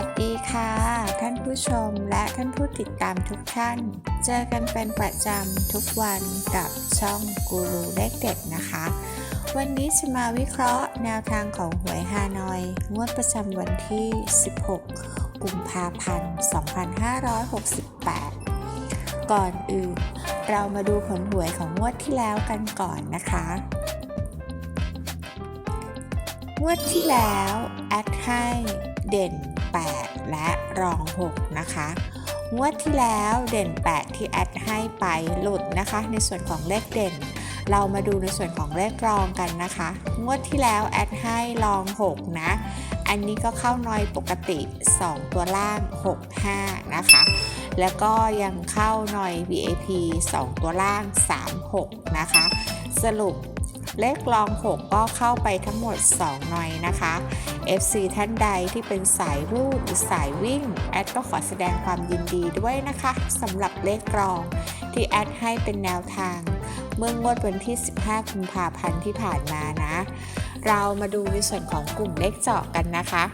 วัสดีค่ะ ท่านผู้ชมและท่านผู้ติดตามทุกท่าน เจอกันเป็นประจำทุกวันกับช่องกูรูเลขเด็ดนะคะ วันนี้จะมาวิเคราะห์แนวทางของหวยฮานอย งวดประจำวันที่ 16 กุมภาพันธ์ 2568 ก่อนอื่น เรามาดูผลหวยของงวดที่แล้วกันก่อนนะคะงวดที่แล้ว แอดให้เด่น 8 และรอง 6 นะคะงวดที่แล้วเด่น 8 ที่แอดให้ไปหลุดนะคะ ในส่วนของเลขเด่น เรามาดูในส่วนของเลขรองกันนะคะ งวดที่แล้วแอดให้รอง 6 นะ อันนี้ก็เข้านอยปกติ 2 ตัวล่าง 6 5 นะคะ แล้วก็ยังเข้านอย VIP 2 ตัวล่าง 3 6 นะคะ สรุป เลขรอง 6 ก็เข้าไปทั้งหมด 2 หน่อยนะคะ FC ท่านใดที่เป็นสายรูปหรือสายวิ่ง แอดก็ขอแสดงความยินดีด้วยนะคะสำหรับเลขรองที่แอดให้เป็นแนวทาง เมื่องวดวันที่ 15กุมภาพันธ์ที่ผ่านมานะ เรามาดูในส่วนของกลุ่มเลขเจาะกันนะคะ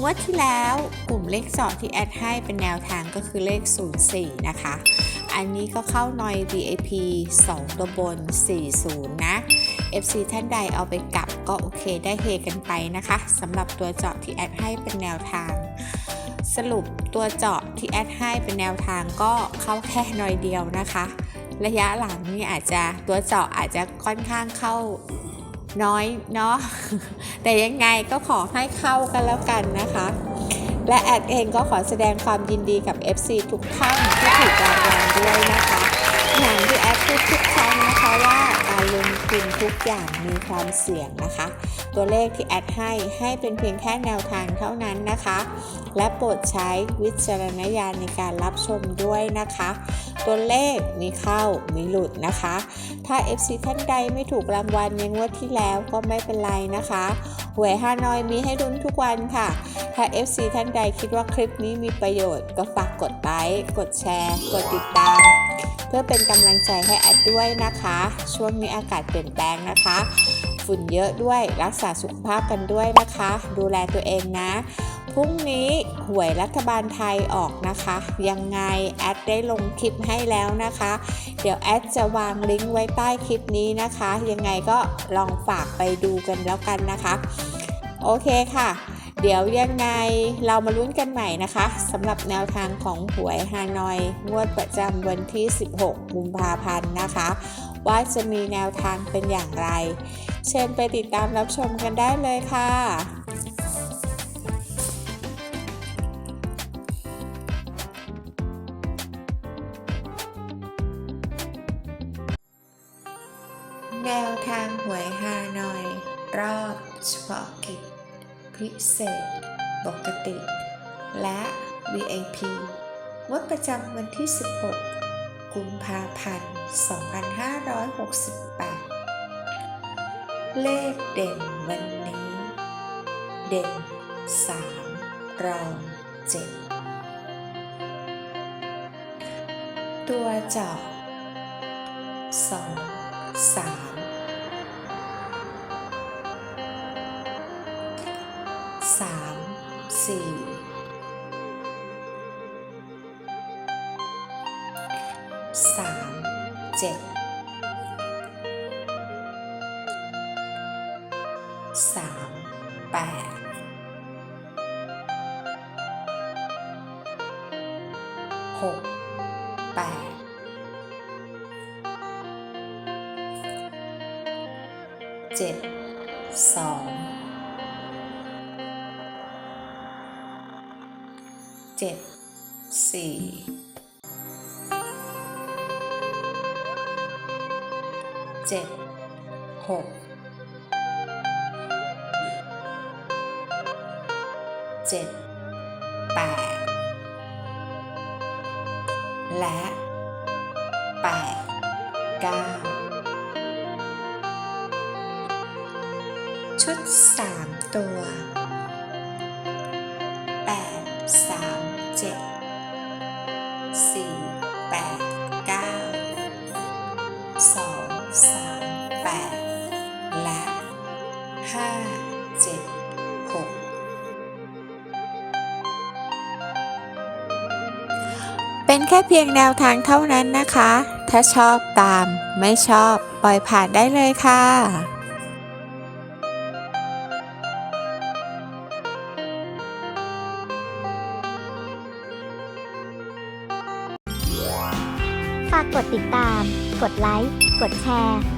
งวดที่แล้วกลุ่มเลขเจาะที่แอดให้เป็นแนวทางก็คือเลข 04 นะคะ อันนี้ก็เข้านอย VIP 2 ตัวบน 40 นะ FC ท่านใดเอาไปกลับก็โอเคได้เฮกันไปนะคะสำหรับตัวเจาะที่แอดให้เป็นแนวทางสรุปตัวเจาะที่แอดให้เป็นแนวทางก็เข้าแค่หน่อยเดียวนะคะ ระยะหลังนี่อาจจะตัวเจาะอาจจะค่อนข้างเข้า น้อยเนาะแต่ยังไงก็ขอให้เข้ากันแล้วกันนะคะ และแอดเองก็ขอแสดงความยินดีกับ FC ทุกท่านที่ถูกรางวัลด้วยนะคะอย่างที่แอดพูดทุกครั้งนะคะว่าการลงทุนทุกอย่างมีความเสี่ยงนะคะ ตัวเลขที่แอดให้ให้เป็นเพียงแค่แนวทางเท่านั้นนะคะ และโปรดใช้วิจารณญาณในการรับชมด้วยนะคะ ตัวเลขมีเข้ามีหลุดนะคะ ถ้า FC ท่านใดไม่ถูกรางวัลในงวดที่แล้วก็ไม่เป็นไรนะคะหวยฮานอยมีให้ลุ้นทุกวันค่ะ ถ้า FC ท่านใดคิดว่าคลิปนี้มีประโยชน์ก็ฝากกดไลค์กดแชร์ กดติดตาม เพื่อเป็นกำลังใจให้แอดด้วยนะคะ ช่วงนี้อากาศเปลี่ยนแปลงนะคะฝุ่นเยอะด้วยรักษาสุขภาพกันด้วยนะคะ ดูแลตัวเองนะ พรุ่งนี้ หวยรัฐบาลไทยออกนะคะ ยังไงแอดได้ลงคลิปให้แล้วนะคะ เดี๋ยวแอดจะวางลิงก์ไว้ใต้คลิปนี้นะคะ ยังไงก็ลองฝากไปดูกันแล้วกันนะคะ โอเคค่ะเดี๋ยวยังไงเรามาลุ้นกันใหม่นะคะสำหรับแนวทางของหวยฮานอย งวดประจำวันที่ 16 กุมภาพันธ์นะคะ ว่าจะมีแนวทางเป็นอย่างไร เชิญไปติดตามรับชมกันได้เลยค่ะ แนวทางหวยฮานอย รอบเฉพาะกิจ พิเศษ ปกติ และ VIP งวดประจำวันที่ 16 กุมภาพันธ์ 2568 เลขเด่นวันนี้ เด่น 3 รอง 7 ตัวเจาะ2 3 สี่สามเจ็ดสามแปดหกแปดเจ็ดสอง เจ็ดสี่เจ็ดหกเจ็ดแปดและแปดเก้าชุดสามตัว เจ็ดหกเป็นแค่เพียงแนวทางเท่านั้นนะคะ ถ้าชอบตาม ไม่ชอบปล่อยผ่านได้เลยค่ะฝากกดติดตาม กดไลค์ กดแชร์